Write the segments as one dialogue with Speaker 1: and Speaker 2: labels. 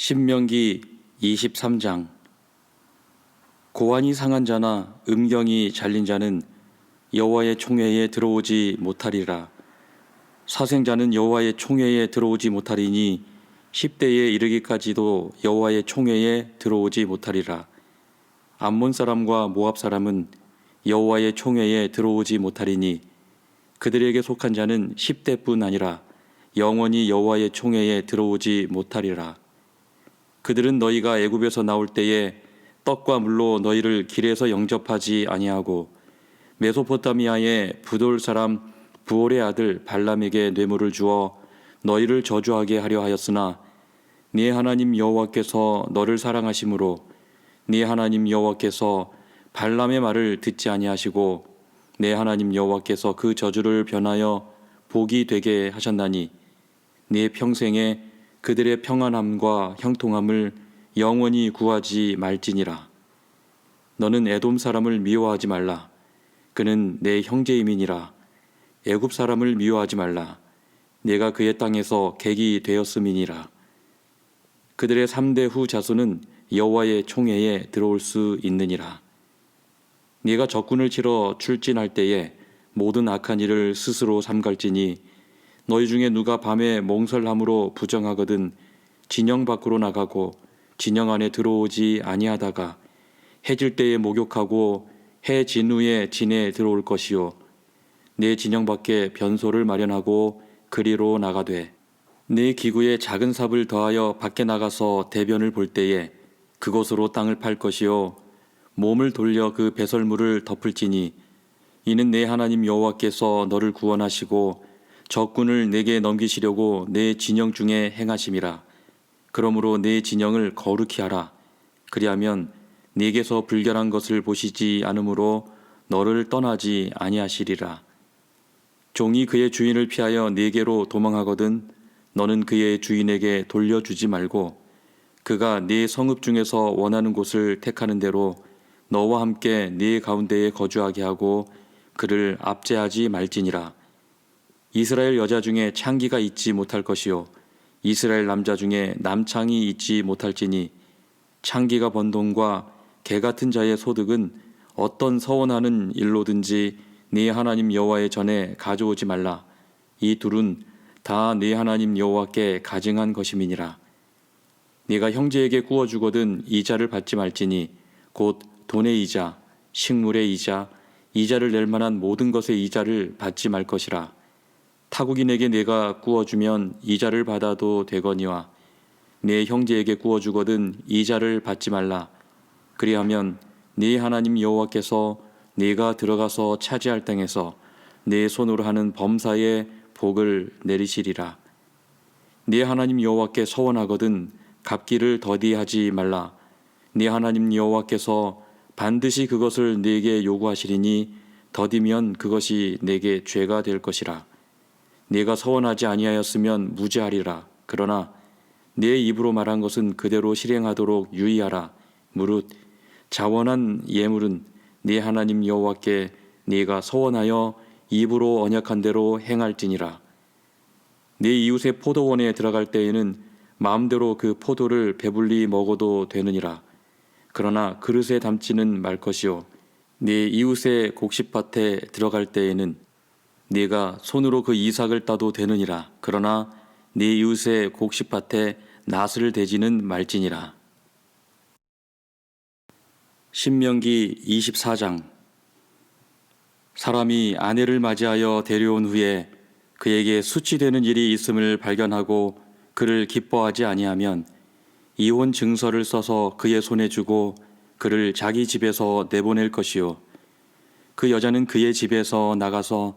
Speaker 1: 신명기 23장. 고환이 상한 자나 음경이 잘린 자는 여호와의 총회에 들어오지 못하리라. 사생자는 여호와의 총회에 들어오지 못하리니 10대에 이르기까지도 여호와의 총회에 들어오지 못하리라. 암몬 사람과 모압 사람은 여호와의 총회에 들어오지 못하리니 그들에게 속한 자는 10대뿐 아니라 영원히 여호와의 총회에 들어오지 못하리라. 그들은 너희가 애굽에서 나올 때에 떡과 물로 너희를 길에서 영접하지 아니하고 메소포타미아의 부돌 사람 부올의 아들 발람에게 뇌물을 주어 너희를 저주하게 하려 하였으나 네 하나님 여호와께서 너를 사랑하심으로 네 하나님 여호와께서 발람의 말을 듣지 아니하시고 내 하나님 여호와께서 그 저주를 변하여 복이 되게 하셨나니 네 평생에 그들의 평안함과 형통함을 영원히 구하지 말지니라. 너는 에돔 사람을 미워하지 말라. 그는 내 형제임이니라. 애굽 사람을 미워하지 말라. 내가 그의 땅에서 객이 되었음이니라. 그들의 삼대 후 자손은 여호와의 총회에 들어올 수 있느니라. 네가 적군을 치러 출진할 때에 모든 악한 일을 스스로 삼갈지니 너희 중에 누가 밤에 몽설함으로 부정하거든 진영 밖으로 나가고 진영 안에 들어오지 아니하다가 해질 때에 목욕하고 해 진 후에 진에 들어올 것이요. 내 진영 밖에 변소를 마련하고 그리로 나가되 내 기구에 작은 삽을 더하여 밖에 나가서 대변을 볼 때에 그곳으로 땅을 팔 것이요. 몸을 돌려 그 배설물을 덮을지니 이는 내 하나님 여호와께서 너를 구원하시고 적군을 내게 넘기시려고 내 진영 중에 행하심이라. 그러므로 내 진영을 거룩히 하라. 그리하면 네게서 불결한 것을 보시지 않으므로 너를 떠나지 아니하시리라. 종이 그의 주인을 피하여 네게로 도망하거든 너는 그의 주인에게 돌려주지 말고 그가 네 성읍 중에서 원하는 곳을 택하는 대로 너와 함께 네 가운데에 거주하게 하고 그를 압제하지 말지니라. 이스라엘 여자 중에 창기가 있지 못할 것이요 이스라엘 남자 중에 남창이 있지 못할지니 창기가 번 돈과 개 같은 자의 소득은 어떤 서원하는 일로든지 네 하나님 여호와의 전에 가져오지 말라. 이 둘은 다 네 하나님 여호와께 가증한 것임이니라. 네가 형제에게 구워 주거든 이자를 받지 말지니 곧 돈의 이자, 식물의 이자, 이자를 낼 만한 모든 것의 이자를 받지 말 것이라. 타국인에게 내가 구워주면 이자를 받아도 되거니와 내 형제에게 구워주거든 이자를 받지 말라. 그리하면 네 하나님 여호와께서 네가 들어가서 차지할 땅에서 내 손으로 하는 범사의 복을 내리시리라. 네 하나님 여호와께 서원하거든 갚기를 더디하지 말라. 네 하나님 여호와께서 반드시 그것을 네게 요구하시리니 더디면 그것이 내게 죄가 될 것이라. 네가 서원하지 아니하였으면 무죄하리라. 그러나 내 입으로 말한 것은 그대로 실행하도록 유의하라. 무릇 자원한 예물은 네 하나님 여호와께 네가 서원하여 입으로 언약한 대로 행할지니라. 네 이웃의 포도원에 들어갈 때에는 마음대로 그 포도를 배불리 먹어도 되느니라. 그러나 그릇에 담지는 말 것이요 네 이웃의 곡식밭에 들어갈 때에는 네가 손으로 그 이삭을 따도 되느니라. 그러나 네 이웃의 곡식밭에 낫을 대지는 말지니라. 신명기 24장. 사람이 아내를 맞이하여 데려온 후에 그에게 수치되는 일이 있음을 발견하고 그를 기뻐하지 아니하면 이혼 증서를 써서 그의 손에 주고 그를 자기 집에서 내보낼 것이요. 그 여자는 그의 집에서 나가서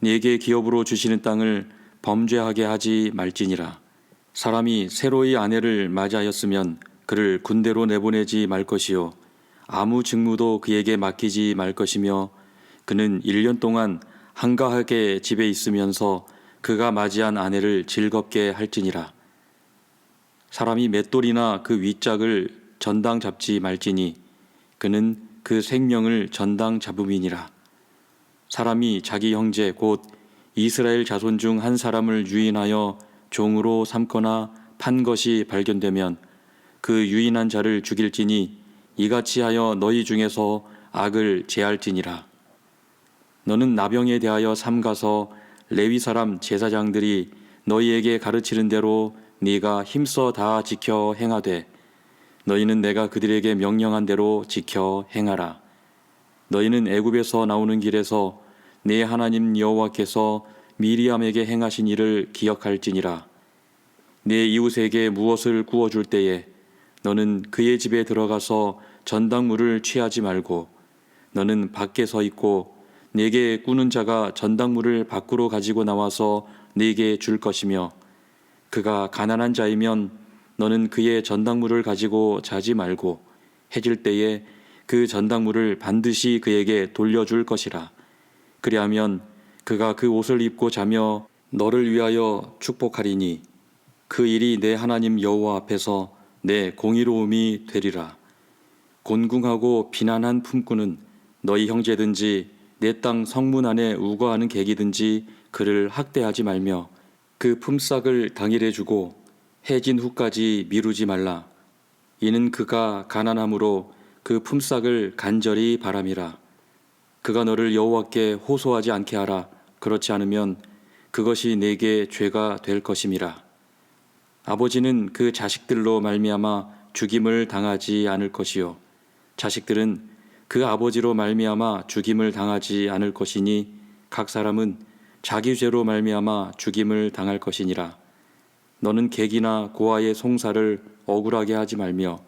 Speaker 1: 네게 기업으로 주시는 땅을 범죄하게 하지 말지니라. 사람이 새로이 아내를 맞이하였으면 그를 군대로 내보내지 말 것이요. 아무 직무도 그에게 맡기지 말 것이며 그는 1년 동안 한가하게 집에 있으면서 그가 맞이한 아내를 즐겁게 할지니라. 사람이 맷돌이나 그 윗짝을 전당 잡지 말지니 그는 그 생명을 전당 잡음이니라 사람이 자기 형제 곧 이스라엘 자손 중 한 사람을 유인하여 종으로 삼거나 판 것이 발견되면 그 유인한 자를 죽일지니 이같이 하여 너희 중에서 악을 제할지니라. 너는 나병에 대하여 삼가서 레위 사람 제사장들이 너희에게 가르치는 대로 네가 힘써 다 지켜 행하되 너희는 내가 그들에게 명령한 대로 지켜 행하라 너희는 애굽에서 나오는 길에서 내 하나님 여호와께서 미리암에게 행하신 일을 기억할지니라. 내 이웃에게 무엇을 구워 줄 때에 너는 그의 집에 들어가서 전당물을 취하지 말고 너는 밖에 서 있고 내게 꾸는 자가 전당물을 밖으로 가지고 나와서 네게 줄 것이며 그가 가난한 자이면 너는 그의 전당물을 가지고 자지 말고 해질 때에 그 전당물을 반드시 그에게 돌려줄 것이라. 그리하면 그가 그 옷을 입고 자며 너를 위하여 축복하리니 그 일이 내 하나님 여호와 앞에서 내 공의로움이 되리라. 곤궁하고 비난한 품꾼은 너희 형제든지 내 땅 성문 안에 우거하는 객이든지 그를 학대하지 말며 그 품삯을 당일에 주고 해진 후까지 미루지 말라. 이는 그가 가난함으로 그 품삯을 간절히 바람이라. 그가 너를 여호와께 호소하지 않게 하라. 그렇지 않으면 그것이 내게 죄가 될 것임이라. 아버지는 그 자식들로 말미암아 죽임을 당하지 않을 것이요. 자식들은 그 아버지로 말미암아 죽임을 당하지 않을 것이니 각 사람은 자기 죄로 말미암아 죽임을 당할 것이니라. 너는 객이나 고아의 송사를 억울하게 하지 말며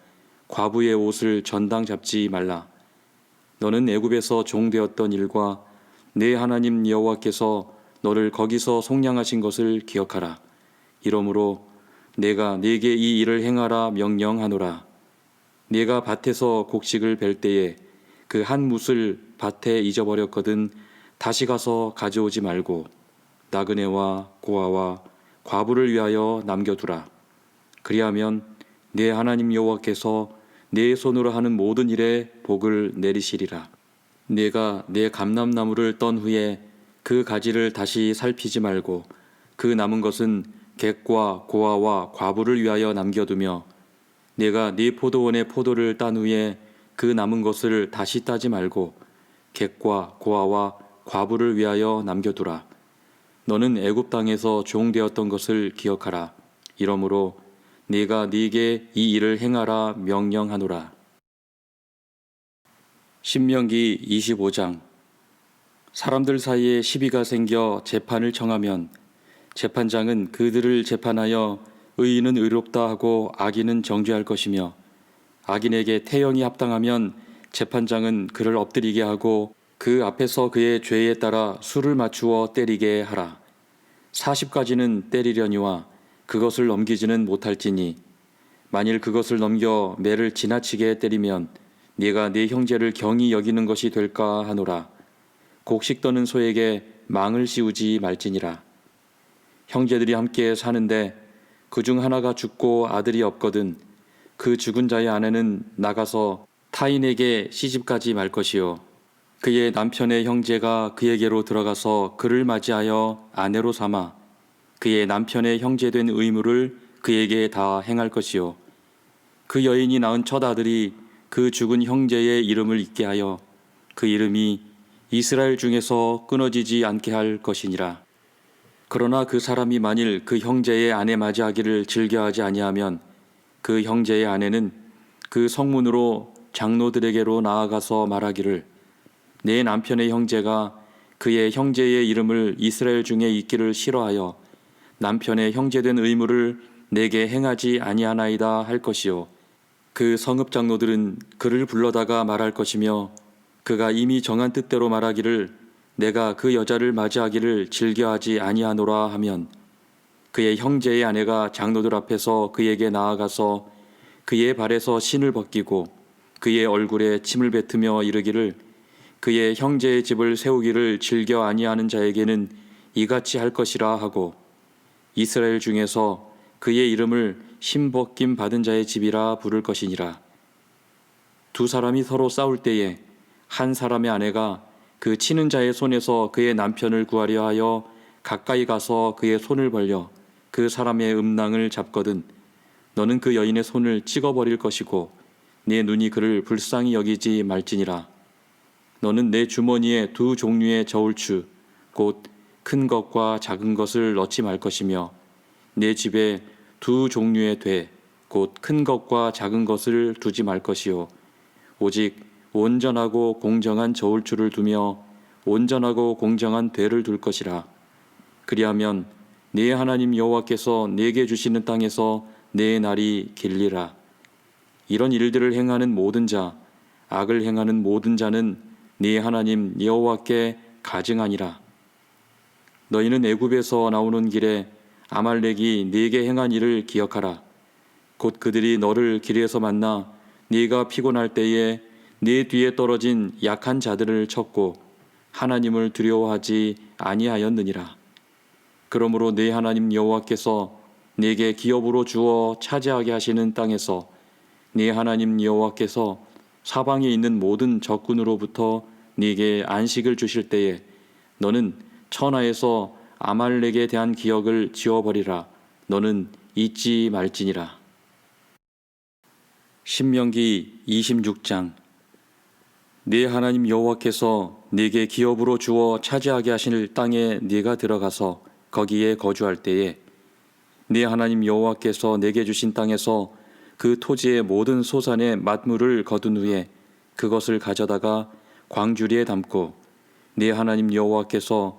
Speaker 1: 과부의 옷을 전당 잡지 말라. 너는 애굽에서 종되었던 일과 내 하나님 여호와께서 너를 거기서 속량하신 것을 기억하라. 이러므로 내가 네게 이 일을 행하라 명령하노라. 네가 밭에서 곡식을 벨 때에 그 한 뭇을 밭에 잊어버렸거든 다시 가서 가져오지 말고 나그네와 고아와 과부를 위하여 남겨두라. 그리하면 내 하나님 여호와께서 내 손으로 하는 모든 일에 복을 내리시리라 내가 내 감람나무를 떤 후에 그 가지를 다시 살피지 말고 그 남은 것은 객과 고아와 과부를 위하여 남겨두며 내가 네 포도원의 포도를 딴 후에 그 남은 것을 다시 따지 말고 객과 고아와 과부를 위하여 남겨두라. 너는 애굽 땅에서 종되었던 것을 기억하라. 이러므로 네가 네게 이 일을 행하라 명령하노라. 신명기 25장 사람들 사이에 시비가 생겨 재판을 청하면 재판장은 그들을 재판하여 의인은 의롭다 하고 악인은 정죄할 것이며 악인에게 태형이 합당하면 재판장은 그를 엎드리게 하고 그 앞에서 그의 죄에 따라 수를 맞추어 때리게 하라. 40가지는 때리려니와 그것을 넘기지는 못할지니 만일 그것을 넘겨 매를 지나치게 때리면 네가 네 형제를 경히 여기는 것이 될까 하노라. 곡식 떠는 소에게 망을 씌우지 말지니라. 형제들이 함께 사는데 그 중 하나가 죽고 아들이 없거든 그 죽은 자의 아내는 나가서 타인에게 시집가지 말 것이요 그의 남편의 형제가 그에게로 들어가서 그를 맞이하여 아내로 삼아 그의 남편의 형제된 의무를 그에게 다 행할 것이요. 그 여인이 낳은 첫 아들이 그 죽은 형제의 이름을 잊게 하여 그 이름이 이스라엘 중에서 끊어지지 않게 할 것이니라. 그러나 그 사람이 만일 그 형제의 아내 맞이하기를 즐겨하지 아니하면 그 형제의 아내는 그 성문으로 장로들에게로 나아가서 말하기를 내 남편의 형제가 그의 형제의 이름을 이스라엘 중에 있기를 싫어하여 남편의 형제된 의무를 내게 행하지 아니하나이다 할 것이요. 그 성읍 장로들은 그를 불러다가 말할 것이며 그가 이미 정한 뜻대로 말하기를 내가 그 여자를 맞이하기를 즐겨하지 아니하노라 하면 그의 형제의 아내가 장로들 앞에서 그에게 나아가서 그의 발에서 신을 벗기고 그의 얼굴에 침을 뱉으며 이르기를 그의 형제의 집을 세우기를 즐겨 아니하는 자에게는 이같이 할 것이라 하고 이스라엘 중에서 그의 이름을 신벗김 받은 자의 집이라 부를 것이니라. 두 사람이 서로 싸울 때에 한 사람의 아내가 그 치는 자의 손에서 그의 남편을 구하려 하여 가까이 가서 그의 손을 벌려 그 사람의 음낭을 잡거든 너는 그 여인의 손을 찍어버릴 것이고 내 눈이 그를 불쌍히 여기지 말지니라. 너는 내 주머니에 두 종류의 저울추 곧 큰 것과 작은 것을 넣지 말 것이며 내 집에 두 종류의 돼 곧 큰 것과 작은 것을 두지 말 것이요. 오직 온전하고 공정한 저울추를 두며 온전하고 공정한 되를 둘 것이라. 그리하면 네 하나님 여호와께서 내게 주시는 땅에서 내 날이 길리라. 이런 일들을 행하는 모든 자 악을 행하는 모든 자는 네 하나님 여호와께 가증하니라 너희는 애굽에서 나오는 길에 아말렉이 네게 행한 일을 기억하라. 곧 그들이 너를 길에서 만나 네가 피곤할 때에 네 뒤에 떨어진 약한 자들을 쳤고 하나님을 두려워하지 아니하였느니라. 그러므로 네 하나님 여호와께서 네게 기업으로 주어 차지하게 하시는 땅에서 네 하나님 여호와께서 사방에 있는 모든 적군으로부터 네게 안식을 주실 때에 너는 천하에서 아말렉에 대한 기억을 지워버리라. 너는 잊지 말지니라. 신명기 26장. 네 하나님 여호와께서 네게 기업으로 주어 차지하게 하실 땅에 네가 들어가서 거기에 거주할 때에 네 하나님 여호와께서 내게 주신 땅에서 그 토지의 모든 소산의 맛물을 거둔 후에 그것을 가져다가 광주리에 담고 네 하나님 여호와께서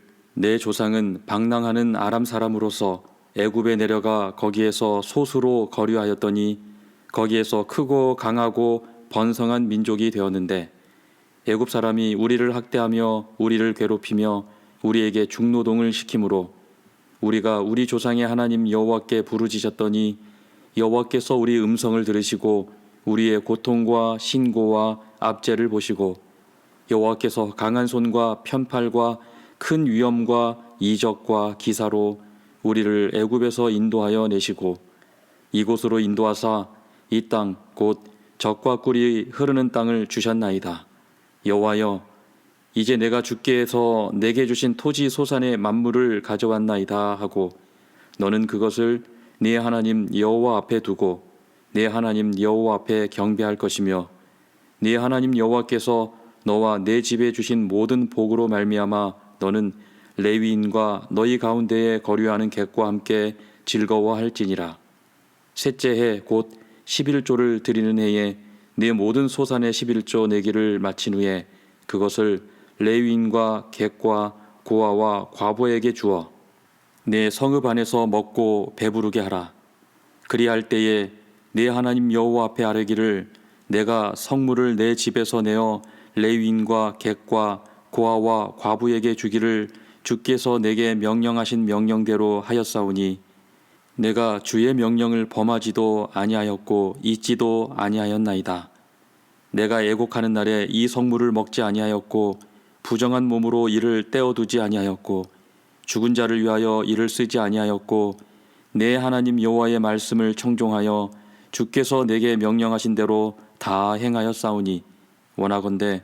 Speaker 1: 내 조상은 방랑하는 아람 사람으로서 애굽에 내려가 거기에서 소수로 거류하였더니 거기에서 크고 강하고 번성한 민족이 되었는데 애굽 사람이 우리를 학대하며 우리를 괴롭히며 우리에게 중노동을 시키므로 우리가 우리 조상의 하나님 여호와께 부르짖었더니 여호와께서 우리 음성을 들으시고 우리의 고통과 신고와 압제를 보시고 여호와께서 강한 손과 편팔과 큰 위엄과 이적과 기사로 우리를 애굽에서 인도하여 내시고 이곳으로 인도하사 이 땅 곧 적과 꿀이 흐르는 땅을 주셨나이다. 여호와여 이제 내가 주께 해서 내게 주신 토지 소산의 만물을 가져왔나이다 하고 너는 그것을 네 하나님 여호와 앞에 두고 네 하나님 여호와 앞에 경배할 것이며 네 하나님 여호와께서 너와 내 집에 주신 모든 복으로 말미암아 너는 레위인과 너희 가운데에 거류하는 객과 함께 즐거워할지니라. 셋째 해 곧 11조를 드리는 해에 네 모든 소산의 11조 내기를 마친 후에 그것을 레위인과 객과 고아와 과부에게 주어 내 성읍 안에서 먹고 배부르게 하라. 그리할 때에 내 하나님 여호와 앞에 아뢰기를 내가 성물을 내 집에서 내어 레위인과 객과 고아와 과부에게 주기를 주께서 내게 명령하신 명령대로 하였사오니 내가 주의 명령을 범하지도 아니하였고 잊지도 아니하였나이다. 내가 애곡하는 날에 이 성물을 먹지 아니하였고 부정한 몸으로 이를 떼어두지 아니하였고 죽은 자를 위하여 이를 쓰지 아니하였고 내 하나님 여호와의 말씀을 청종하여 주께서 내게 명령하신 대로 다 행하였사오니 원하건대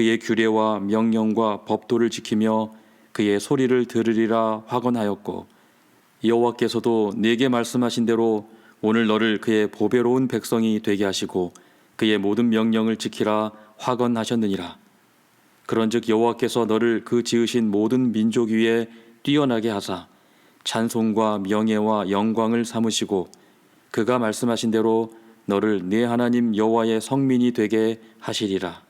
Speaker 1: 그의 규례와 명령과 법도를 지키며 그의 소리를 들으리라 확언하였고 여호와께서도 내게 말씀하신 대로 오늘 너를 그의 보배로운 백성이 되게 하시고 그의 모든 명령을 지키라 확언하셨느니라. 그런즉 여호와께서 너를 그 지으신 모든 민족 위에 뛰어나게 하사 찬송과 명예와 영광을 삼으시고 그가 말씀하신 대로 너를 네 하나님 여호와의 성민이 되게 하시리라